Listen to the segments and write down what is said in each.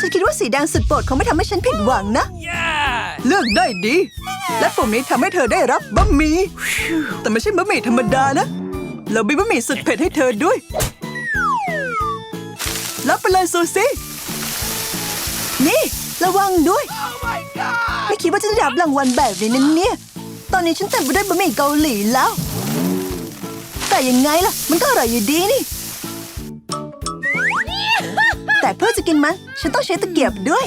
ฉันคิดว่าสีแดงสุดโปรดคงไม่ทำให้ฉันผิดหวังนะ Yeah! เลือกได้ดี และปุ่มนี้ทำให้เธอได้รับบะหมี่แต่ไม่ใช่บะหมี่ธรรมดานะ เรามีบะหมี่สุดเผ็ดให้เธอด้วย รับไปเลยซูซี่นี่ ระวังด้วย ไม่คิดว่าจะได้รับรางวัลแบบนี้นั่นเนี่ย ตอนนี้ฉันเต็มไปด้วยบะหมี่เกาหลีแล้ว แต่ยังไงล่ะ มันก็อร่อยอยู่ดีนี่ แต่เพื่อจะกินมัน ฉันต้องใช้ตะเกียบด้วย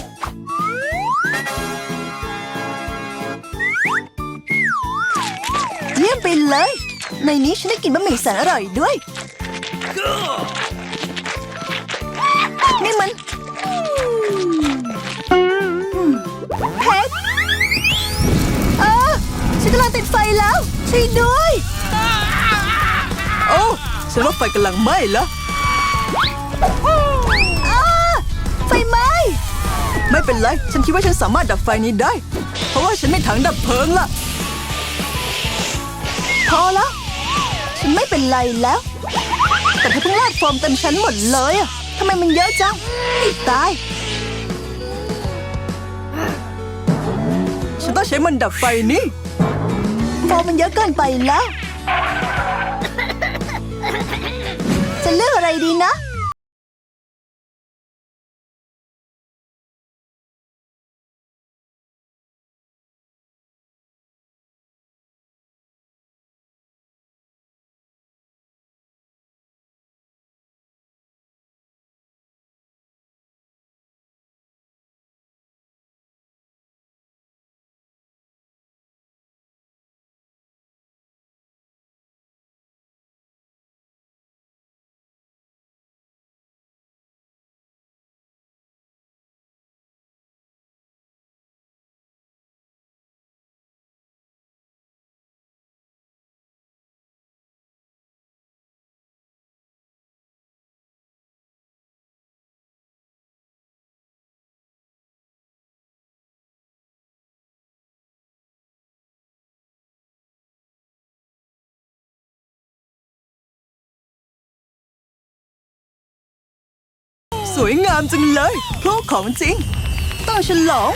เยี่ยมไปเลย ในนี้ฉันได้กินบะหมี่แสนอร่อยด้วย นี่มันเผ็ดเออฉันกำลังติดไฟแล้วช่วยด้วย โอ้ฉันว่าไฟกำลังไหม้แล้ว ไม่เป็นไร ฉันคิดว่าฉันสามารถดับไฟนี้ได้ เพราะว่าฉันมีถังดับเพลิงละพอแล้ว ฉันไม่เป็นไรแล้ว แต่เธอเพิ่งราดโฟมเต็มชั้นหมดเลยอะทำไมมันเยอะจังตาย ฉันต้องใช้มันดับไฟนี่โฟมมันเยอะเกินไปแล้ว จะเลือกอะไรดีนะ สวยงามจังเลยพวกของจริง ต้องฉลอง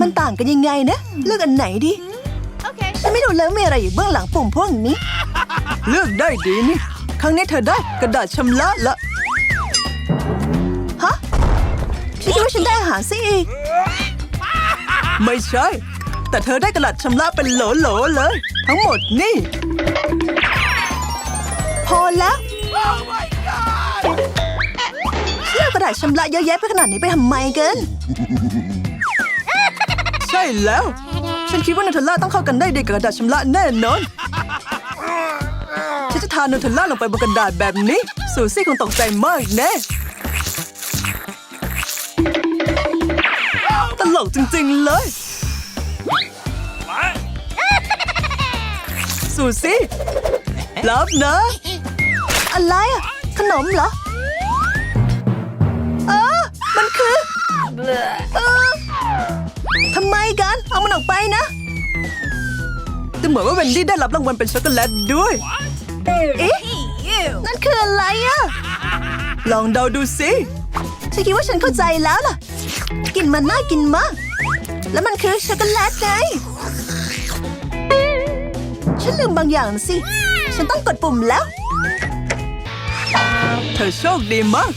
มันต่างกันยังไงนะ เลือกอันไหนดี Okay. ฉันไม่รู้เลยว่ามีอะไรอยู่เบื้องหลังปุ่มพวกนี้ เลือกได้ดีนี่ครั้งนี้เธอได้กระดาษชำระละฮะพี่คิดว่าฉันได้อาหารซิอีก ไม่ใช่ แต่เธอได้กระดาษชำระเป็นโหลๆเลย ทั้งหมดนี่ พอแล้วเลือกกระดาษชำระเยอะแยะไปขนาดนี้ไปทำไมกันใช่แล้ว ฉันคิดว่านูเทลล่าต้องเข้ากันได้ดีกับกระดาษชำระแน่นอนฉันจะทานูเทลล่าลงไปบนกระดาษแบบนี้ สูซี่คงตกใจมากแน่ตลกจริงๆเลย What? สูซี่รับนะ อะไรอะขนมเหรอเออมันคือเออทำไมกัน เอามันออกไปนะแต่เหมือนว่าเวนดี้ได้รับรางวัลเป็นช็อกโกแลตด้วย เอ๊ะ You. นั่นคืออะไรอะลองเดาดูสิฉันคิดว่าฉันเข้าใจแล้วล่ะกลิ่นมันน่ากินมาก แล้วมันคือช็อกโกแลตไง ฉันลืมบางอย่างสิ ฉันต้องกดปุ่มแล้ว เธอโชคดีมาก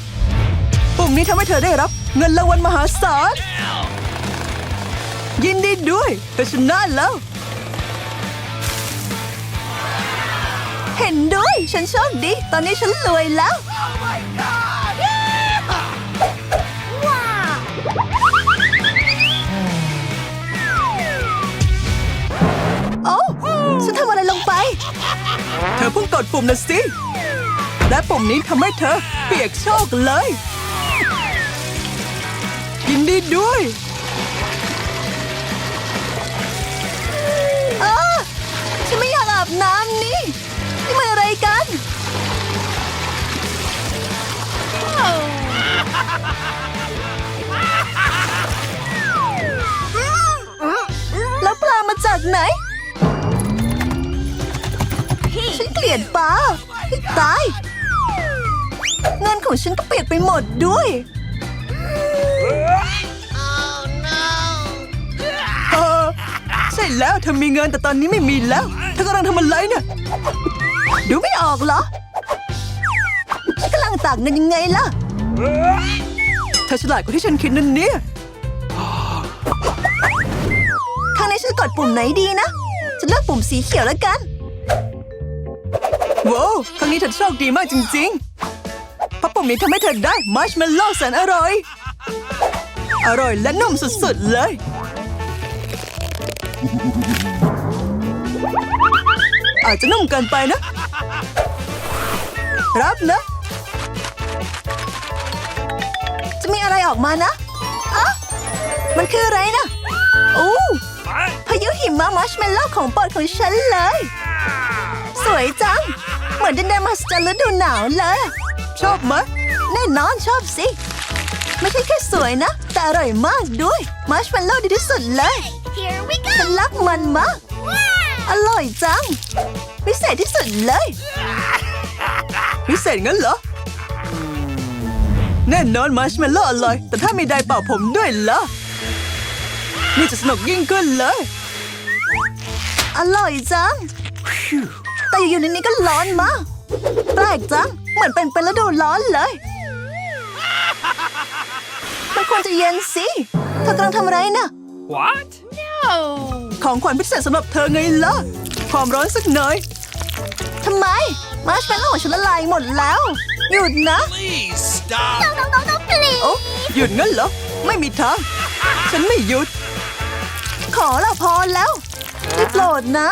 ปุ่มนี้ทำให้เธอได้รับเงินรางวัลมหาศาล ยินดีด้วยเธอชนะแล้ว เห็นด้วย ฉันโชคดี ตอนนี้ฉันรวยแล้ว โอ้ฉันทำอะไรลงไป เธอเพิ่งกดปุ่มนะสิ และปุ่มนี้ทำให้เธอ เปียกโชคเลย ยินดีด้วยเออฉันไม่อยากอาบน้ำนี่นี่มันอะไรกันแล้วปลามาจากไหน ฉันเกลียดปลาให้ตาย งินของฉันก็เปียกไปหมดด้วยเออใช่แล้วเธอมีเงินแต่ตอนนี้ไม่มีแล้ว เธอกำลังทำอะไรเนี่ยดูไม่ออกเหรอฉันกำลังตากเงินยังไงล่ะเธอฉลาดกว่าที่ฉันคิดนั่นเนี่ยข้างในฉันกดปุ่มไหนดีนะจะเลือกปุ่มสีเขียวแล้วกันว้าวครั้งนี้เธอโชคดีมากจริง ๆ เพราะปุ่มนี้ทำให้เธอได้มัชเมลโล่แสนอร่อย อร่อยและนุ่มสุดๆเลย อาจจะนุ่มเกินไปนะ รับนะ จะมีอะไรออกมานะอะมันคืออะไรนะโอ้พายุหิมะมัชเมลโล่ของโปรดของฉันเลย สวยจัง เหมือนดินแดนมหัศจรรย์ฤดูหนาวเลย ชอบไหมแน่นอนชอบสิ ไม่ใช่แค่สวยนะ แต่อร่อยมากด้วยมัชเมลโล่ดีที่สุดเลย Here we ฉั go! นรักมันมาก อร่อยจังพิเศษที่สุดเลย พิเศษงั้นเหรอ แน่นอนมัชเมลโล่อร่อย แต่ถ้ามีไดร์เป่าผมด้วยล่ะนี่จะสนุกยิ่งขึ้นเลย อร่อยจัง แต่อยู่ๆในนี้ก็ร้อนมาก แปลกจัง เหมือนเป็นเป็นฤดูร้อนเลย มันควรจะเย็นสิ เธอกำลังทำอะไรนะ What? No! ของขวัญพิเศษสำหรับเธอไงล่ะ ความร้อนสักหน่อยทำไม มาร์ชเมลโล่ของฉันละลายหมดแล้ว หยุดนะ Please stop. No, no, no, no, please! โอ้หยุดงั้นเหรอ ไม่มีทาง ฉันไม่หยุด ขอละพอแล้วได้โปรดนะ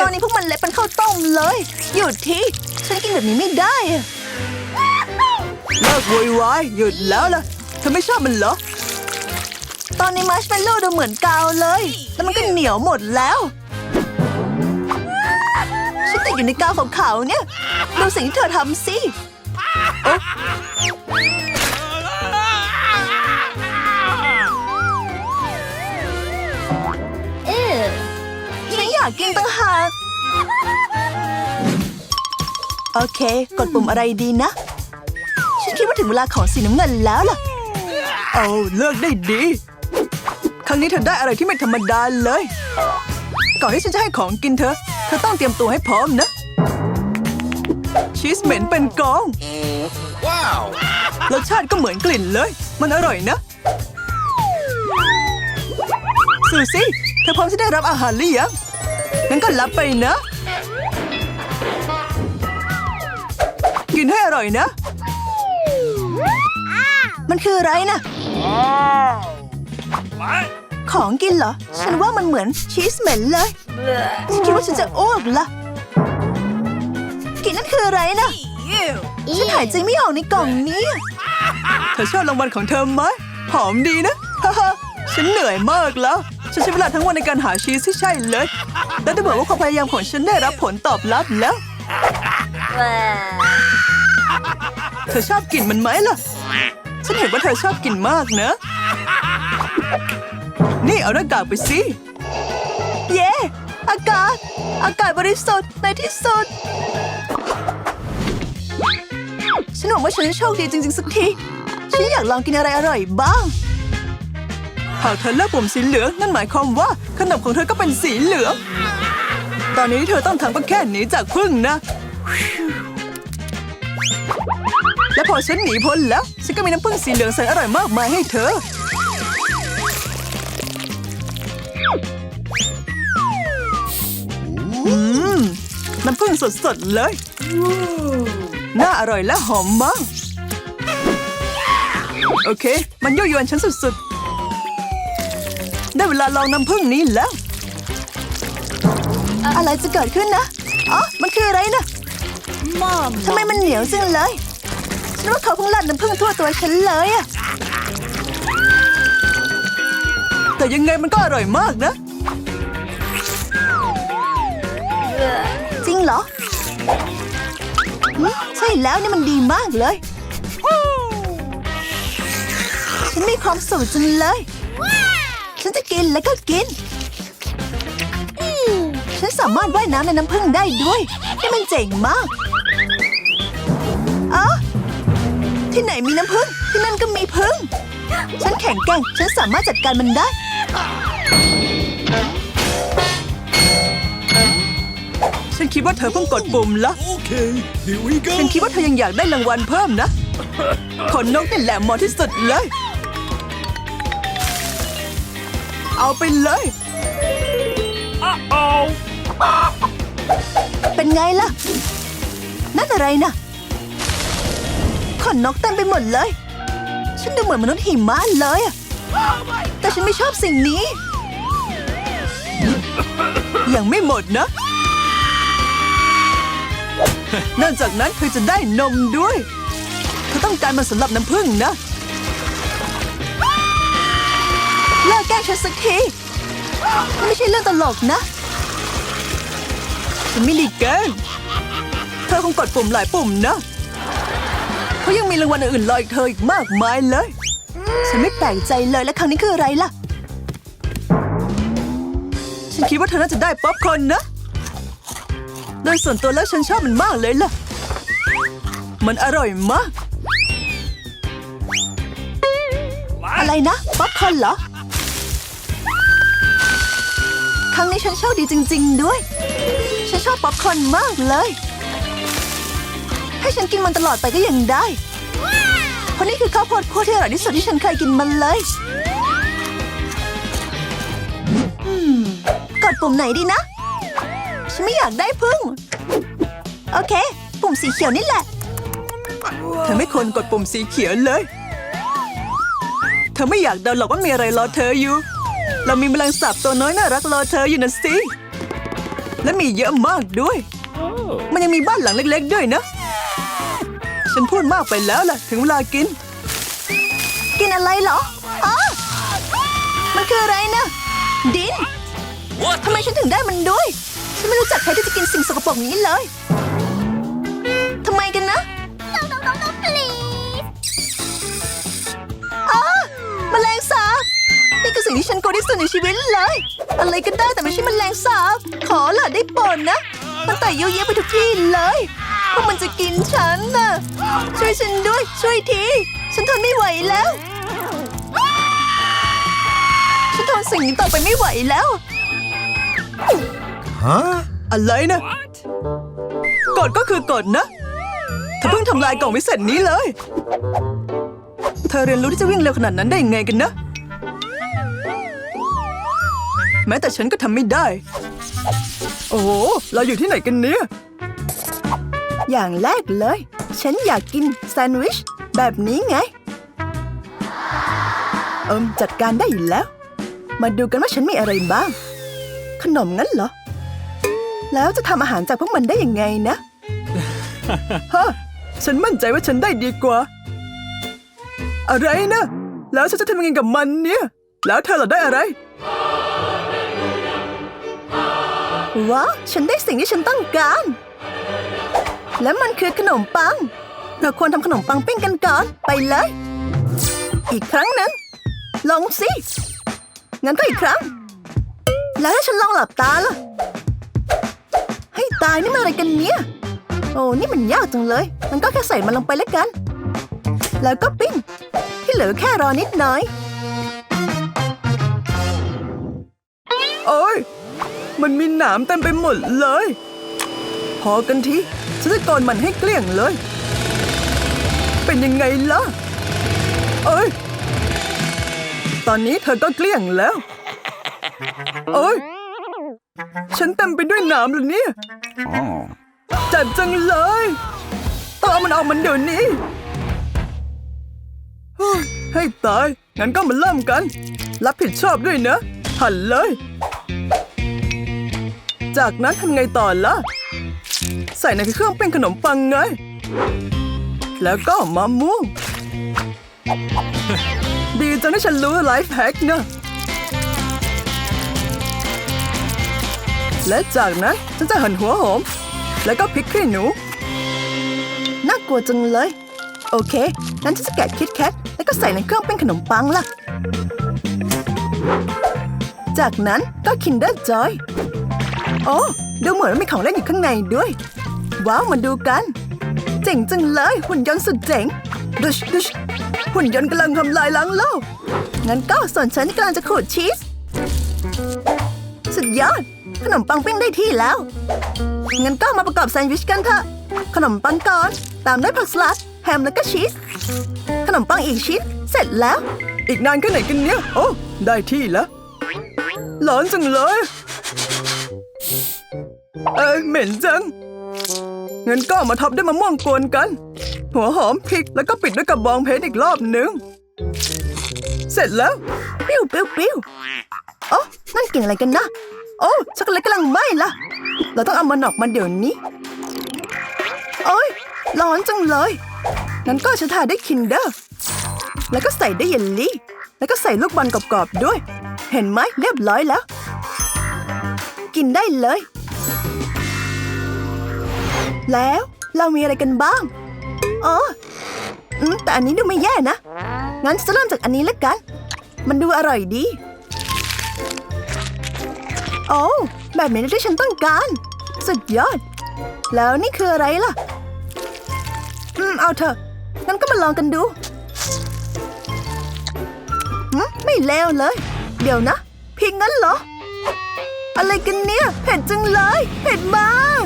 ตอนนี้พวกมันเละเป็นข้าวต้มเลย หยุดที ฉันกินแบบนี้ไม่ได้อะเลิกโวยวายหยุดแล้วล่ะเธอไม่ชอบมันเหรอ ตอนนี้มาร์ชเมลโล่ดูเหมือนกาวเลย แล้วมันก็เหนียวหมดแล้วฉันติดอยู่ในกาวขาวๆเนี่ย ดูสิ่งที่เธอทำสิโอ๊ะากกินต่างหากโอเค กดปุ่มอะไรดีนะ ฉันคิดว่าถึงเวลาของสีน้ำเงินแล้วล่ะ เอาเลือกได้ดี ครั้งนี้เธอได้อะไรที่ไม่ธรรมดาเลย ก่อนที่ฉันจะให้ของกินเธอ เธอต้องเตรียมตัวให้พร้อมนะ ชีสเหม็นเป็นกอง Wow. รสชาติก็เหมือนกลิ่นเลย มันอร่อยนะ สูซี่ เธอพร้อมที่ได้รับอาหารหรือยัง งั้นก็รับไปนะ กินให้อร่อยนะ มันคืออะไรนะ ของกินเหรอ ฉันว่ามันเหมือนชีสเหม็นเลยฉันคิดว่าฉันจะอ้วกละกินนั่นคืออะไรนะ ฉันหายใจไม่ออกในกล่องนี้ เธอชอบรางวัลของเธอไหมหอมดีนะ ฉันเหนื่อยมากแล้ว ฉันใช้เวลาทั้งวันในการหาชีสที่ใช่เลย และได้บอกว่าความพยายามของฉันได้รับผลตอบรับแล้ว เธอชอบกลิ่นมันไหมล่ะ ฉันเห็นว่าเธอชอบกลิ่นมากนะ นี่เอาหน้ากากไปสิ เย้ อากาศ อากาศบริสุทธิ์ในที่สุด ฉันหวังว่าฉันจะโชคดีจริง ๆ สักที ฉันอยากลองกินอะไรอร่อยบ้าง หากเธอเลือกปุ่มสีเหลืองนั่นหมายความว่าขนมของเธอก็เป็นสีเหลือง ตอนนี้เธอต้องทำก็แค่หนีจากพึ่งนะ และพอฉันหนีพ้นแล้ว ฉันก็มีน้ำผึ้งสีเหลืองแสนอร่อยมากมายให้เธอ อืม น้ำผึ้งสดๆเลย น่าอร่อยและหอมมาก โอเค มันยั่วยวนฉันสุดๆ ได้เวลาลองน้ำผึ้งนี้แล้ว อะไรจะเกิดขึ้นนะ อ๋อ มันคืออะไรนะ Mom! ทำไมมันเหนียวจังเลย ฉันว่าเขาเพิ่งรัดน้ำผึ้งทั่วตัวฉันเลยอะแต่ยังไงมันก็อร่อยมากนะ จริงเหรอหึใช่แล้วนี่มันดีมากเลย ฉันมีความสุขจังเลย ฉันจะกินแล้วก็กินฉันสามารถว่ายน้ำในน้ำผึ้งได้ด้วยนี่มันเจ๋งมากอ๋อที่ไหนมีน้ำผึ้งที่นั่นก็มีผึ้งฉันแข็งแกร่งฉันสามารถจัดการมันได้ ฉันคิดว่าเธอเพิ่งกดปุ่มละ Okay, here we go. ฉันคิดว่าเธอยังอยากได้รางวัลเพิ่มนะขนนกนี่แหละเหมาะที่สุดเลย เอาไปเลย Uh-oh. เป็นไงล่ะ นั่นอะไรนะขนนกเต็มไปหมดเลย ฉันดูเหมือนมนุษย์หิมะเลยอะแต่ฉันไม่ชอบสิ่งนี้ ยังไม่หมดนะ นอกจากนั้นเธอจะได้นมด้วยเธอต้องการมันสำหรับน้ำผึ้งนะ เลิกแกล้งฉันสักที ไม่ใช่เรื่องตลกนะ ฉันไม่ไดีแกล้งเธอคงกดปุ่มหลายปุ่มนะเขายังมีรางวัลอื่นๆรออีกเธออีกมากมายเลย ฉันไม่แปลกใจเลยและครั้งนี้คืออะไรล่ะ ฉันคิดว่าเธอน่าจะได้ป๊อปคอร์นนะ โดยส่วนตัวแล้วฉันชอบมันมากเลยล่ะ มันอร่อยมาก อะไรนะ ป๊อปคอร์นเหรอ รั้งนี้ฉันโชคดีจริง ๆ ด้วย ฉันชอบป๊อปคอร์นมากเลย ให้ฉันกินมันตลอดไปก็ยังได้เพราะนี่คือข้าวโพดคั่วที่อร่อยที่สุดที่ฉันเคยกินมันเลยกดปุ่มไหนดีนะ ฉันไม่อยากได้พึ่ง โอเค ปุ่มสีเขียวนี่แหละ เธอไม่ควรกดปุ่มสีเขียวเลย เธอไม่อยากเดาหรอกว่ามีอะไรรอเธออยู่ เรามีแมลงสาบตัวน้อยน่ารักรอเธออยู่นะสิ และมีเยอะมากด้วย มันยังมีบ้านหลังเล็ก ๆ ด้วยนะ ฉันพูดมากไปแล้วล่ะ ถึงเวลากิน กินอะไรเหรออ๋อมันคืออะไรนะ ดิน What? ทำไมฉันถึงได้มันด้วย ฉันไม่รู้จักใครที่จะกินสิ่งสกปรกนี้เลย ชีวิตเลย อะไรก็ได้แต่ไม่ใช่แมลงสาบ ขอละได้โปรดนะ มันไต่เยอะแยะไปทุกที่เลยพวกมันจะกินฉันน่ะช่วยฉันด้วยช่วยที ฉันทนไม่ไหวแล้ว ฉันทนสิ่งนี้ต่อไปไม่ไหวแล้ว Huh? อะไรนะ What? กฎก็คือกฎนะเธอเพิ่งทำลายกล่องวิเศษนี้เลย เธอเรียนรู้ที่จะวิ่งเร็วขนาดนั้นได้ยังไงกันนะ แม้แต่ฉันก็ทำไม่ได้ โอ้โห เราอยู่ที่ไหนกันเนี่ย อย่างแรกเลย ฉันอยากกินแซนด์วิช แบบนี้ไง เอิมจัดการได้อยู่แล้ว มาดูกันว่าฉันมีอะไรบ้าง ขนมงั้นเหรอ แล้วจะทำอาหารจากพวกมันได้ยังไงนะฮะฉันมั่นใจว่าฉันได้ดีกว่า อะไรนะ แล้วฉันจะทำยังไงกับมันเนี่ย แล้วเธอล่ะได้อะไร ว้าฉันได้สิ่งที่ฉันต้องการ และมันคือขนมปัง เราควรทำขนมปังปิ้งกันก่อน ไปเลย อีกครั้งหนึงลองสิ งั้นก็อีกครั้ง แล้วถ้าฉันลองหลับตาล่ะ ให้ตายนี่มันอะไรกันเนี่ย โอ้ นี่มันยากจังเลย มันก็แค่ใส่มันลงไปแล้วกัน แล้วก็ปิ้ง ที่เหลือแค่รอนิดหน่อย มันมีหนามเต็มไปหมดเลย พอกันทีฉันจะโกนมันให้เกลี้ยงเลย เป็นยังไงล่ะ เอ้ย ตอนนี้เธอก็เกลี้ยงแล้ว เอ้ย ฉันเต็มไปด้วยหนามเลยเนี่ยจัดจังเลยต้องเอามันออกมันเดี๋ยวนี้ให้ตาย งั้นก็มาเริ่มกัน รับผิดชอบด้วยนะ หันเลย จากนั้นทำไงต่อละใส่ในเครื่องเป็นขนมปังไง แล้วก็มะม่วง ดีจังที่ฉันรู้ไลฟ์แฮกนะและจากนั้นฉันจะหั่นหัวหอม แล้วก็พริกขี้หนู น่ากลัวจังเลย โอเคงั้นฉันจะแกะคิดแคทแล้วก็ใส่ในเครื่องเป็นขนมปังล่ะ จากนั้นก็คินเดอร์จอย โอ้ดูเหมือนว่ามีของเล่นอยู่ข้างในด้วย ว้าวมาดูกัน เจ๋งจังเลยหุ่นยนต์สุดเจ๋งดุชดุชหุ่นยนต์กำลังทำลายล้างโลก งั้นก็ส่วนฉันกำลังจะขูดชีส สุดยอด ขนมปังปิ้งได้ที่แล้ว งั้นก็มาประกอบแซนด์วิชกันเถอะ ขนมปังก่อน ตามด้วยผักสลัด แฮมแล้วก็ชีส ขนมปังอีกชิ้น เสร็จแล้ว อีกนานแค่ไหนกันเนี่ย โอ้ ได้ที่แล้วร้อนจังเลย เอ้ยเหม็นจังงั้นก็มาทับด้วยมะม่วงกวนกัน หัวหอมพริกแล้วก็ปิดด้วยกระบองเพชรอีกรอบหนึ่งเสร็จแล้ว ปิ้วปิ้วปิ้วโอ้นั่นกลิ่นอะไรกันนะ โอ้ช็อกโกแลตกำลังไหม้ละเราต้องเอามันออกมาเดี๋ยวนี้โอ้ยร้อนจังเลยงั้นก็จะทาด้วยคินเดอร์แล้วก็ใส่ด้วยเยลลี่ แล้วก็ใส่ลูกบอลกรอบๆด้วย เห็นไหมเรียบร้อยแล้ว กินได้เลย แล้วเรามีอะไรกันบ้างอ๋ออแต่อันนี้ดูไม่แย่นะ งั้นจะเริ่มจากอันนี้แล้วกัน มันดูอร่อยดี โอ้แบบนี้ที่ฉันต้องการ สุดยอด แล้วนี่คืออะไรล่ะ อืม เอาเถอะ งั้นก็มาลองกันดูหืมไม่เลวเลย เดี๋ยวนะพริกงั้นเหรอ อะไรกันเนี่ย เผ็ดจังเลย เผ็ดมาก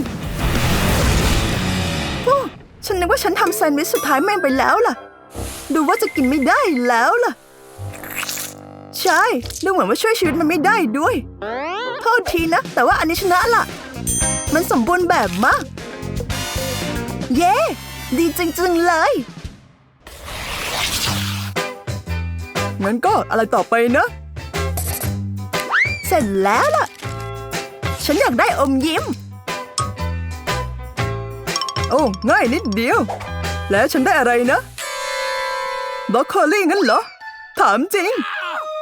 โอ้ฉันนึกว่าฉันทำแซนด์วิชสุดท้ายแม่งไปแล้วล่ะ ดูว่าจะกินไม่ได้แล้วล่ะ ใช่ ดูเหมือนว่าช่วยชีวิตมันไม่ได้ด้วย โทษทีนะ แต่ว่าอันนี้ชนะล่ะ มันสมบูรณ์แบบมาก เย้ ดีจริงๆเลยงั้นก็อะไรต่อไปนะ เสร็จแล้วล่ะ ฉันอยากได้อมยิ้ม โอ้ ง่ายนิดเดียว แล้วฉันได้อะไรนะบรอกโคลี่งั้นเหรอ ถามจริง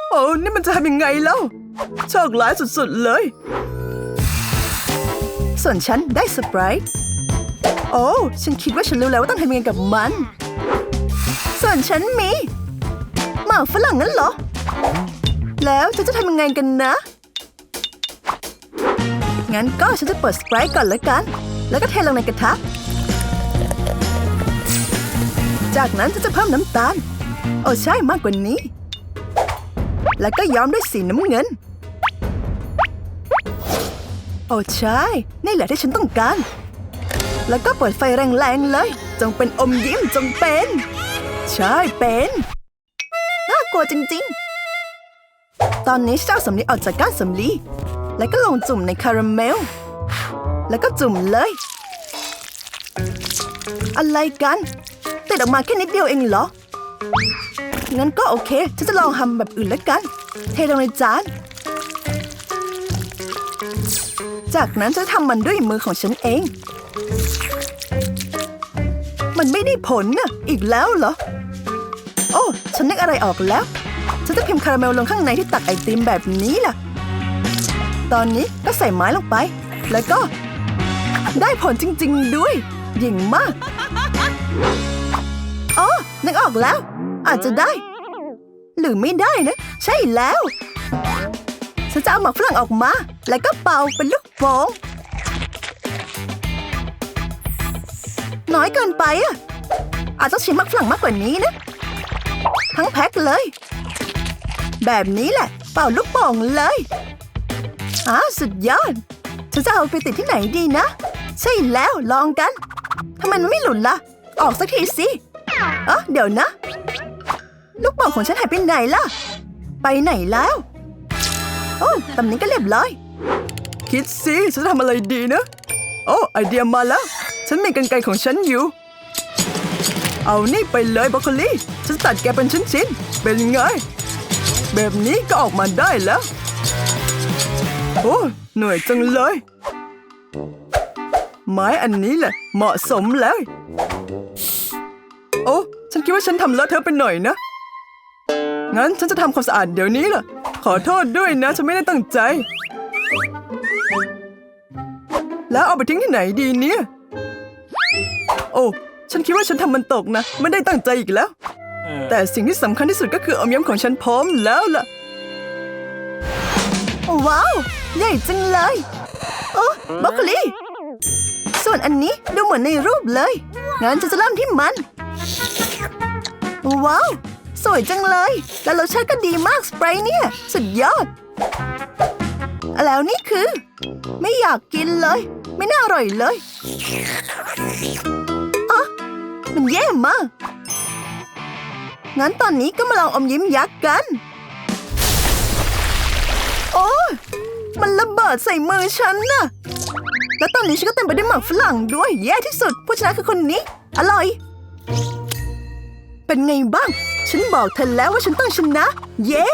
โอ้นี่มันจะทำยังไงแล้วโชคร้ายสุดๆเลย ส่วนฉันได้สไปรท์โอ้ ฉันคิดว่าฉันรู้แล้วว่าต้องทำยังไงกับมัน ส่วนฉันมีหมาฝรั่งงั้นเหรอ แล้วฉันจะทำยังไงกันนะ งั้นก็ฉันจะเปิดสไปร์ก่อนแล้วกัน แล้วก็เทลงในกระทะ จากนั้นฉันจะเพิ่มน้ำตาล โอ้ใช่มากกว่านี้ แล้วก็ย้อมด้วยสีน้ำเงิน โอ้ใช่ นี่แหละที่ฉันต้องการ แล้วก็เปิดไฟแรงๆเลย จงเป็นอมยิ้มจงเป็น ใช่เป็น น่ากลัวจริงๆ ตอนนี้ฉันจะเอาสำลีออกจากก้านสำลี แล้วก็ลงจุ่มในคาราเมล แล้วก็จุ่มเลย อะไรกันติดออกมาแค่นิดเดียวเองเหรอ งั้นก็โอเค ฉันจะลองทำแบบอื่นแล้วกัน เทลงในจาน จากนั้นจะทำมันด้วยมือของฉันเอง มันไม่ได้ผลน่ะ อีกแล้วเหรอ โอ้ ฉันนึกอะไรออกแล้ว ฉันจะพิมพ์คาราเมลลงข้างในที่ตักไอติมแบบนี้ล่ะ ตอนนี้ก็ใส่ไม้ลงไป แล้วก็ ได้ผลจริง ๆ ด้วยยิ่งมากอ๋อนึกออกแล้ว อาจจะได้ หรือไม่ได้นะ ใช่แล้วฉันจะเอาหมากฝรั่งออกมา แล้วก็เป่าเป็นลูกโป่งน้อยเกินไปอะอาจจะชิมหมากฝรั่งมากกว่านี้นะ ทั้งแพ็คเลย แบบนี้แหละ เป่าลูกโป่งเลย อ้าสุดยอดฉันจะเอาไปติดที่ไหนดีนะ ใช่แล้วลองกันทำไมมันไม่หลุดล่ะ ออกสักทีสิเอ๋อเดี๋ยวนะ ลูกโป่งของฉันหายไปไหนล่ะ ไปไหนแล้ว โอ้ตำนี้ก็เรียบร้อย คิดสิฉันจะทำอะไรดีนะ โอ้ไอเดียมาแล้ว ฉันมีกันไกรของฉันอยู่ เอานี่ไปเลยบรอกโคลีฉันตัดแกเป็นชิ้นๆเป็นไง แบบนี้ก็ออกมาได้แล้ว โอ้เหนื่อยจังเลย ไม้อันนี้แหละเหมาะสมแล้ว โอ้ ฉันคิดว่าฉันทำเลอะเทอะไปหน่อยนะ งั้นฉันจะทำความสะอาดเดี๋ยวนี้ล่ะ ขอโทษด้วยนะ ฉันไม่ได้ตั้งใจ แล้วเอาไปทิ้งที่ไหนดีเนี่ย โอ้ฉันคิดว่าฉันทำมันตกนะ ไม่ได้ตั้งใจอีกแล้ว แต่สิ่งที่สำคัญที่สุดก็คืออมยิ้มของฉันพร้อมแล้วล่ะ ว้าว ใหญ่จังเลยโอ้บรอกโคลีส่วนอันนี้ดูเหมือนในรูปเลย งั้นฉันจะเริ่มที่มัน ว้าว สวยจังเลย แล้วรสชาติก็ดีมากสเปรย์เนี่ย สุดยอด แล้วนี่คือ ไม่อยากกินเลย ไม่น่าอร่อยเลยอะมันแย่มาก งั้นตอนนี้ก็มาลองอมยิ้มยักษ์กัน โอ้ มันระเบิดใส่มือฉันน่ะ แล้วตอนนี้ฉันก็เต็มไปด้วยหมากฝรั่งด้วย แย่ที่สุด ผู้ชนะคือคนนี้ อร่อย เป็นไงบ้าง ฉันบอกเธอแล้วว่าฉันต้องชนะ เย้